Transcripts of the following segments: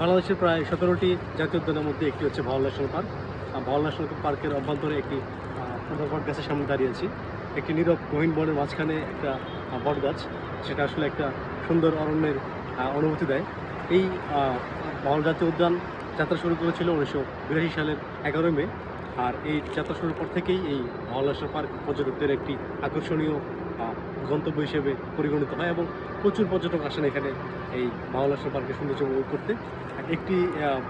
বাংলাদেশের প্রায় সতেরোটি জাতীয় উদ্যানের মধ্যে একটি হচ্ছে Bhawal national park. Bhawal national পার্কের অভ্যন্তরে একটি বট গাছের সামনে দাঁড়িয়ে আছি। একটি নীরব গহীন বনের মাঝখানে একটা বট গাছ, সেটা আসলে একটা সুন্দর অরণ্যের অনুভূতি দেয়। এই ভাওয়াল জাতীয় উদ্যান যাত্রা শুরু করেছিল উনিশশো বিরাশি সালের এগারোই মে। আর এই যাত্রা শুরুর পর থেকেই এই ভাওয়াল ন্যাশনাল পার্ক পর্যটকদের একটি আকর্ষণীয় গন্তব্য হিসেবে পরিগণিত হয় এবং প্রচুর পর্যটক আসেন এখানে এই ভাওয়াল পার্কে সৌন্দর্য উপভোগ করতে। একটি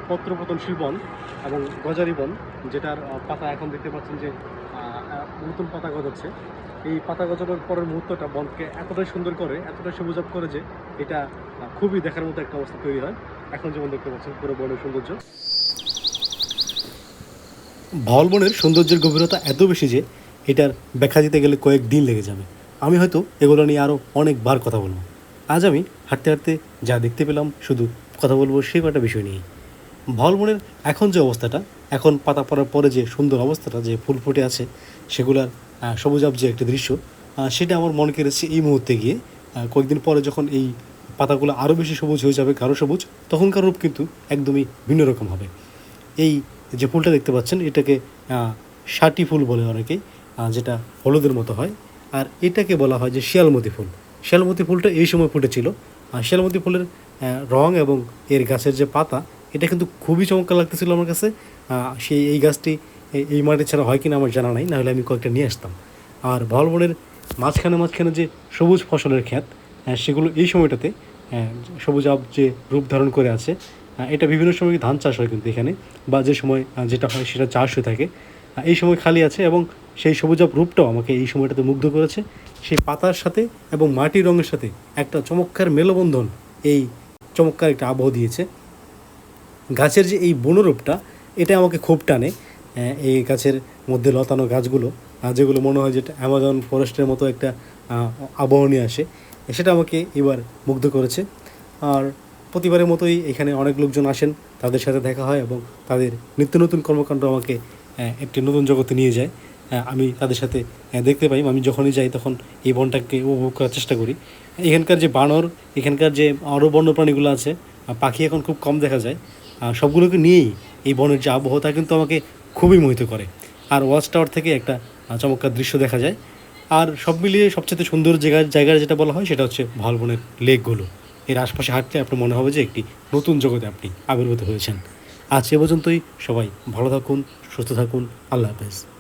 পত্রপতনশীল বন এবং গজারি বন, যেটার পাতা এখন দেখতে পাচ্ছেন যে নতুন পাতা গজাচ্ছে। এই পাতা গজানোর পরের মুহূর্তটা বনকে এতটাই সুন্দর করে, এতটাই সবুজাব করে যে এটা খুবই দেখার মতো একটা অবস্থা তৈরি হয়। এখন যেমন দেখতে পাচ্ছেন পুরো বনের সৌন্দর্য। ভাওয়াল বনের সৌন্দর্যের গভীরতা এত বেশি যে এটার ব্যাখ্যা দিতে গেলে কয়েক দিন লেগে যাবে। আমি হয়তো এগুলো নিয়ে আরও অনেকবার কথা বলব। আজ আমি হাঁটতে হাঁটতে যা দেখতে পেলাম শুধু কথা বলব সেই কটা বিষয় নিয়েই। ভাওয়াল বনের এখন যে অবস্থাটা এখন পাতা পড়ার পরে যে সুন্দর অবস্থাটা যে ফুল ফুটে আছে সেগুলার সবুজাব যে একটা দৃশ্য সেটা আমার মন কেড়েছে এই মুহূর্তে গিয়ে। কয়েকদিন পরে যখন এই পাতাগুলো আরও বেশি সবুজ হয়ে যাবে গাঢ় সবুজ তখনকার রূপ কিন্তু একদমই ভিন্ন রকম হবে। এই যে ফুলটা দেখতে পাচ্ছেন এটাকে ষাটি ফুল বলে অনেকে আহ, যেটা হলুদের মতো হয়। আর এটাকে বলা হয় যে শিয়ালমতি ফুল। শিয়ালমতি ফুলটা এই সময় ফুটেছিল। আর শিয়ালমতি ফুলের রং এবং এর গাছের যে পাতা, এটা কিন্তু খুবই চমৎকার লাগতেছিল আমার কাছে। সেই এই গাছটি এই- মাটি ছাড়া হয় কিনা আমার জানা নাই, নাহলে আমি কয়েকটা নিয়ে আসতাম। আর ভলবনের মাঝখানে মাঝখানে যে সবুজ ফসলের ক্ষেত সেগুলো এই সময়টাতে সবুজ আব যে রূপ ধারণ করে আছে এটা বিভিন্ন সময় ধান চাষ হয় কিন্তু এখানে, বা যে সময় যেটা হয় সেটা চাষ হয়ে থাকে। এই সময় খালি আছে এবং সেই সবুজাব রূপটাও আমাকে এই সময়টাতে মুগ্ধ করেছে। সেই পাতার সাথে এবং মাটির রঙের সাথে একটা চমৎকার মেলবন্ধন এই চমৎকার একটা আবহ দিয়েছে। গাছের যে এই বনরূপটা, এটা আমাকে খুব টানে। এই গাছের মধ্যে লতানো গাছগুলো যেগুলো মনে হয় যেটা অ্যামাজন ফরেস্টের মতো একটা আবহ নিয়ে আসে, সেটা আমাকে এবার মুগ্ধ করেছে। আর প্রতিবারের মতোই এখানে অনেক লোকজন আসেন, তাদের সাথে দেখা হয় এবং তাদের নিত্য নতুন কর্মকাণ্ড আমাকে একটি নতুন জগতে নিয়ে যায়। আমি তাদের সাথে দেখতে পাই। আমি যখনই যাই তখন এই বনটাকে উপভোগ করার চেষ্টা করি। এখানকার যে বানর, এখানকার যে আরও বন্যপ্রাণীগুলো আছে পাখি এখন খুব কম দেখা যায়। সবগুলোকে নিয়েই এই বনের যে আবহাওয়া তা কিন্তু আমাকে খুবই মোহিত করে। আর ওয়াচ টাওয়ার থেকে একটা চমৎকার দৃশ্য দেখা যায়। আর সব মিলিয়ে সবচেয়ে সুন্দর জায়গা জায়গা যেটা বলা হয়, সেটা হচ্ছে ভালবনের লেকগুলো। এর আশপাশে হাঁটলে আপনার মনে হবে যে একটি নতুন জগতে আপনি আবির্ভূত হয়েছেন। আজ এ পর্যন্তই। সবাই ভালো থাকুন, সুস্থ থাকুন। আল্লাহ হাফেজ।